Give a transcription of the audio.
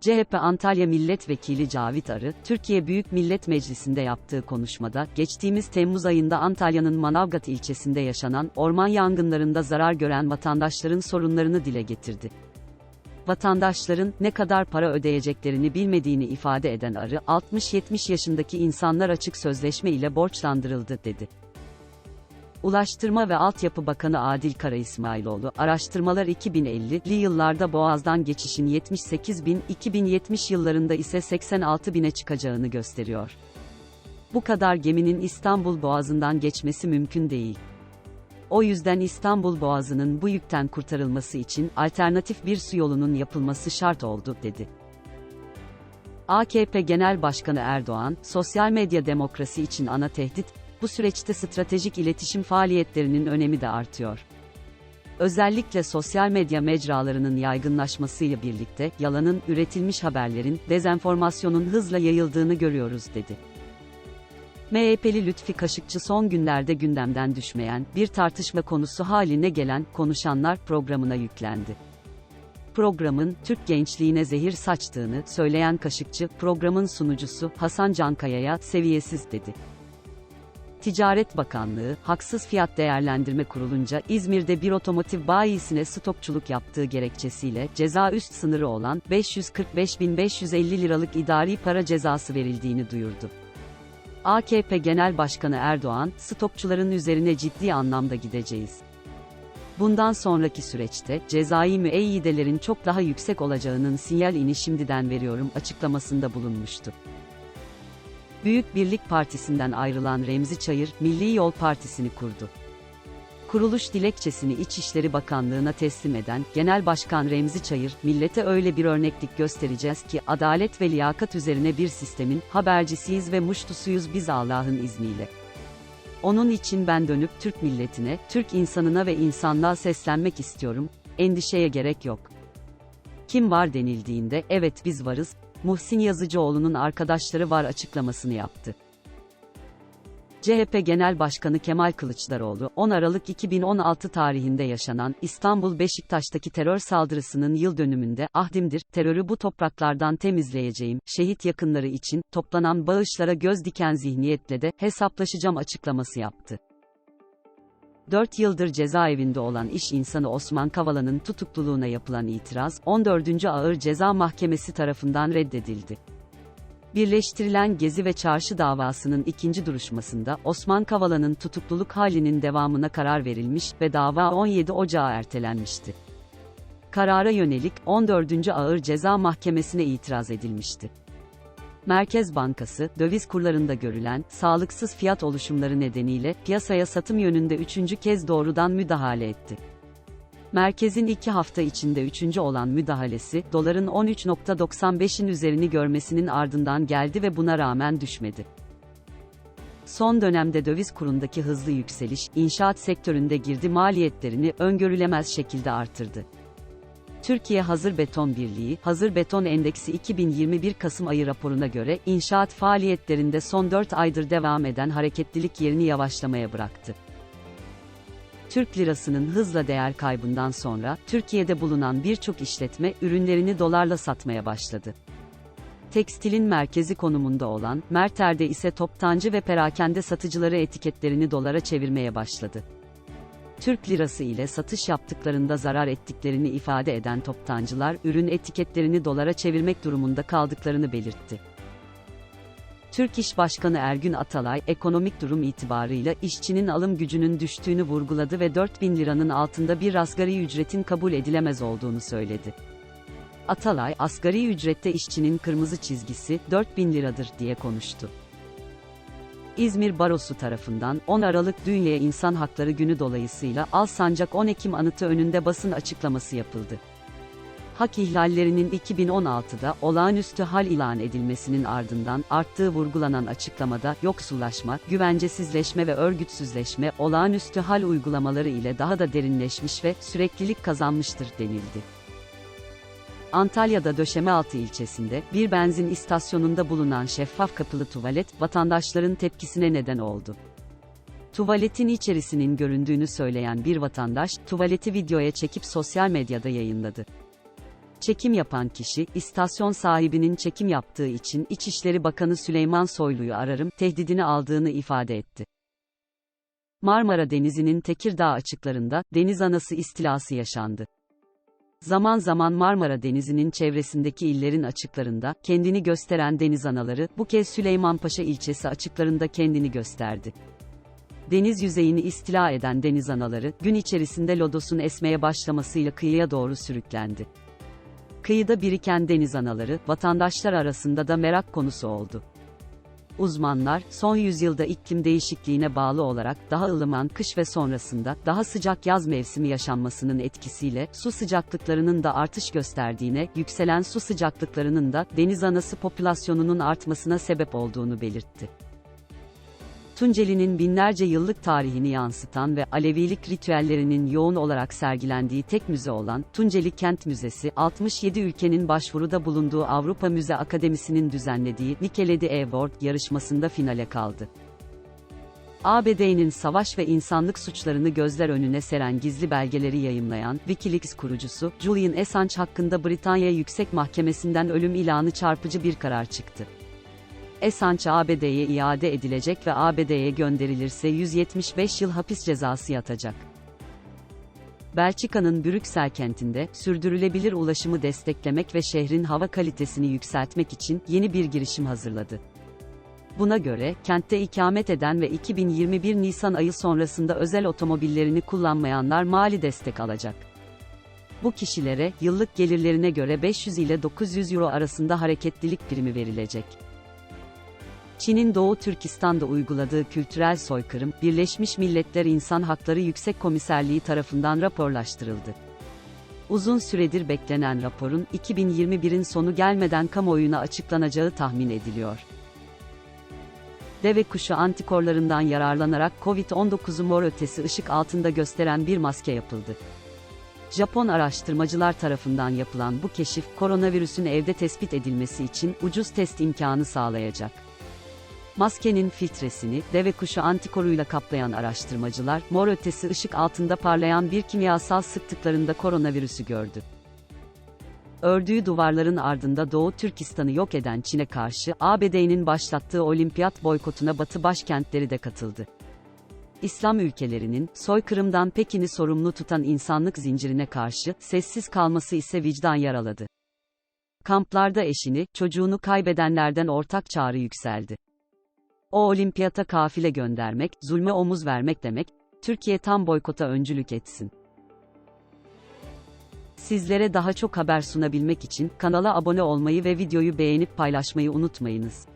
CHP Antalya Milletvekili Cavit Arı, Türkiye Büyük Millet Meclisi'nde yaptığı konuşmada, geçtiğimiz Temmuz ayında Antalya'nın Manavgat ilçesinde yaşanan orman yangınlarında zarar gören vatandaşların sorunlarını dile getirdi. Vatandaşların ne kadar para ödeyeceklerini bilmediğini ifade eden Arı, 60-70 yaşındaki insanlar açık sözleşme ile borçlandırıldı dedi. Ulaştırma ve Altyapı Bakanı Adil Kara İsmailoğlu, araştırmalar 2050'li yıllarda Boğaz'dan geçişin 78 bin, 2070 yıllarında ise 86 bine çıkacağını gösteriyor. Bu kadar geminin İstanbul Boğazı'ndan geçmesi mümkün değil. O yüzden İstanbul Boğazı'nın bu yükten kurtarılması için alternatif bir su yolunun yapılması şart oldu, dedi. AKP Genel Başkanı Erdoğan, sosyal medya demokrasi için ana tehdit, bu süreçte stratejik iletişim faaliyetlerinin önemi de artıyor. Özellikle sosyal medya mecralarının yaygınlaşmasıyla birlikte, yalanın, üretilmiş haberlerin, dezenformasyonun hızla yayıldığını görüyoruz, dedi. MHP'li Lütfi Kaşıkçı son günlerde gündemden düşmeyen, bir tartışma konusu haline gelen, Konuşanlar programına yüklendi. Programın, Türk gençliğine zehir saçtığını söyleyen Kaşıkçı, programın sunucusu, Hasan Cankaya'ya, seviyesiz dedi. Ticaret Bakanlığı, haksız fiyat değerlendirme kurulunca İzmir'de bir otomotiv bayisine stokçuluk yaptığı gerekçesiyle ceza üst sınırı olan 545.550 liralık idari para cezası verildiğini duyurdu. AKP Genel Başkanı Erdoğan, stokçuların üzerine ciddi anlamda gideceğiz. Bundan sonraki süreçte, cezai müeyyidelerin çok daha yüksek olacağının sinyalini şimdiden veriyorum açıklamasında bulunmuştu. Büyük Birlik Partisi'nden ayrılan Remzi Çayır, Milli Yol Partisi'ni kurdu. Kuruluş dilekçesini İçişleri Bakanlığı'na teslim eden Genel Başkan Remzi Çayır, millete öyle bir örneklik göstereceğiz ki adalet ve liyakat üzerine bir sistemin habercisiyiz ve muştusuyuz biz Allah'ın izniyle. Onun için ben dönüp Türk milletine, Türk insanına ve insanlığa seslenmek istiyorum. Endişeye gerek yok. Kim var denildiğinde, evet biz varız, Muhsin Yazıcıoğlu'nun arkadaşları var açıklamasını yaptı. CHP Genel Başkanı Kemal Kılıçdaroğlu, 10 Aralık 2016 tarihinde yaşanan İstanbul Beşiktaş'taki terör saldırısının yıl dönümünde ahdimdir, terörü bu topraklardan temizleyeceğim, şehit yakınları için toplanan bağışlara göz diken zihniyetle de hesaplaşacağım açıklaması yaptı. 4 yıldır cezaevinde olan iş insanı Osman Kavala'nın tutukluluğuna yapılan itiraz, 14. Ağır Ceza Mahkemesi tarafından reddedildi. Birleştirilen Gezi ve Çarşı davasının ikinci duruşmasında Osman Kavala'nın tutukluluk halinin devamına karar verilmiş ve dava 17 Ocağı ertelenmişti. Karara yönelik 14. Ağır Ceza Mahkemesi'ne itiraz edilmişti. Merkez Bankası, döviz kurlarında görülen sağlıksız fiyat oluşumları nedeniyle piyasaya satım yönünde üçüncü kez doğrudan müdahale etti. Merkezin iki hafta içinde üçüncü olan müdahalesi, doların 13.95'in üzerini görmesinin ardından geldi ve buna rağmen düşmedi. Son dönemde döviz kurundaki hızlı yükseliş, inşaat sektöründe girdi maliyetlerini öngörülemez şekilde artırdı. Türkiye Hazır Beton Birliği, Hazır Beton Endeksi 2021 Kasım ayı raporuna göre, inşaat faaliyetlerinde son 4 aydır devam eden hareketlilik yerini yavaşlamaya bıraktı. Türk lirasının hızla değer kaybından sonra, Türkiye'de bulunan birçok işletme, ürünlerini dolarla satmaya başladı. Tekstilin merkezi konumunda olan, Merter'de ise toptancı ve perakende satıcıları etiketlerini dolara çevirmeye başladı. Türk lirası ile satış yaptıklarında zarar ettiklerini ifade eden toptancılar, ürün etiketlerini dolara çevirmek durumunda kaldıklarını belirtti. Türk İş Başkanı Ergün Atalay, ekonomik durum itibarıyla işçinin alım gücünün düştüğünü vurguladı ve 4 bin liranın altında bir asgari ücretin kabul edilemez olduğunu söyledi. Atalay, asgari ücrette işçinin kırmızı çizgisi 4 bin liradır diye konuştu. İzmir Barosu tarafından 10 Aralık Dünya İnsan Hakları Günü dolayısıyla Alsancak 10 Ekim anıtı önünde basın açıklaması yapıldı. Hak ihlallerinin 2016'da olağanüstü hal ilan edilmesinin ardından arttığı vurgulanan açıklamada yoksullaşma, güvencesizleşme ve örgütsüzleşme olağanüstü hal uygulamaları ile daha da derinleşmiş ve süreklilik kazanmıştır denildi. Antalya'da Döşemealtı ilçesinde, bir benzin istasyonunda bulunan şeffaf kapılı tuvalet, vatandaşların tepkisine neden oldu. Tuvaletin içerisinin göründüğünü söyleyen bir vatandaş, tuvaleti videoya çekip sosyal medyada yayınladı. Çekim yapan kişi, istasyon sahibinin çekim yaptığı için İçişleri Bakanı Süleyman Soylu'yu ararım, tehdidini aldığını ifade etti. Marmara Denizi'nin Tekirdağ açıklarında, deniz anası istilası yaşandı. Zaman zaman Marmara Denizi'nin çevresindeki illerin açıklarında, kendini gösteren deniz anaları, bu kez Süleymanpaşa ilçesi açıklarında kendini gösterdi. Deniz yüzeyini istila eden deniz anaları, gün içerisinde lodosun esmeye başlamasıyla kıyıya doğru sürüklendi. Kıyıda biriken deniz anaları, vatandaşlar arasında da merak konusu oldu. Uzmanlar, son yüzyılda iklim değişikliğine bağlı olarak daha ılıman kış ve sonrasında daha sıcak yaz mevsimi yaşanmasının etkisiyle su sıcaklıklarının da artış gösterdiğine, yükselen su sıcaklıklarının da deniz anası popülasyonunun artmasına sebep olduğunu belirtti. Tunceli'nin binlerce yıllık tarihini yansıtan ve Alevilik ritüellerinin yoğun olarak sergilendiği tek müze olan Tunceli Kent Müzesi, 67 ülkenin başvuruda bulunduğu Avrupa Müze Akademisi'nin düzenlediği Nikeledi Award yarışmasında finale kaldı. ABD'nin savaş ve insanlık suçlarını gözler önüne seren gizli belgeleri yayımlayan Wikileaks kurucusu Julian Assange hakkında Britanya Yüksek Mahkemesi'nden ölüm ilanı çarpıcı bir karar çıktı. Assange ABD'ye iade edilecek ve ABD'ye gönderilirse 175 yıl hapis cezası yatacak. Belçika'nın Brüksel kentinde, sürdürülebilir ulaşımı desteklemek ve şehrin hava kalitesini yükseltmek için yeni bir girişim hazırladı. Buna göre, kentte ikamet eden ve 2021 Nisan ayı sonrasında özel otomobillerini kullanmayanlar mali destek alacak. Bu kişilere, yıllık gelirlerine göre 500 ile 900 euro arasında hareketlilik primi verilecek. Çin'in Doğu Türkistan'da uyguladığı kültürel soykırım, Birleşmiş Milletler İnsan Hakları Yüksek Komiserliği tarafından raporlaştırıldı. Uzun süredir beklenen raporun 2021'in sonu gelmeden kamuoyuna açıklanacağı tahmin ediliyor. Deve kuşu antikorlarından yararlanarak COVID-19'u mor ötesi ışık altında gösteren bir maske yapıldı. Japon araştırmacılar tarafından yapılan bu keşif, koronavirüsün evde tespit edilmesi için ucuz test imkanı sağlayacak. Maskenin filtresini, deve kuşu antikoruyla kaplayan araştırmacılar, mor ötesi ışık altında parlayan bir kimyasal sıktıklarında koronavirüsü gördü. Ördüğü duvarların ardında Doğu Türkistan'ı yok eden Çin'e karşı, ABD'nin başlattığı olimpiyat boykotuna Batı başkentleri de katıldı. İslam ülkelerinin, soykırımdan Pekin'i sorumlu tutan insanlık zincirine karşı, sessiz kalması ise vicdan yaraladı. Kamplarda eşini, çocuğunu kaybedenlerden ortak çağrı yükseldi. O olimpiyata kafile göndermek, zulme omuz vermek demek, Türkiye tam boykota öncülük etsin. Sizlere daha çok haber sunabilmek için kanala abone olmayı ve videoyu beğenip paylaşmayı unutmayınız.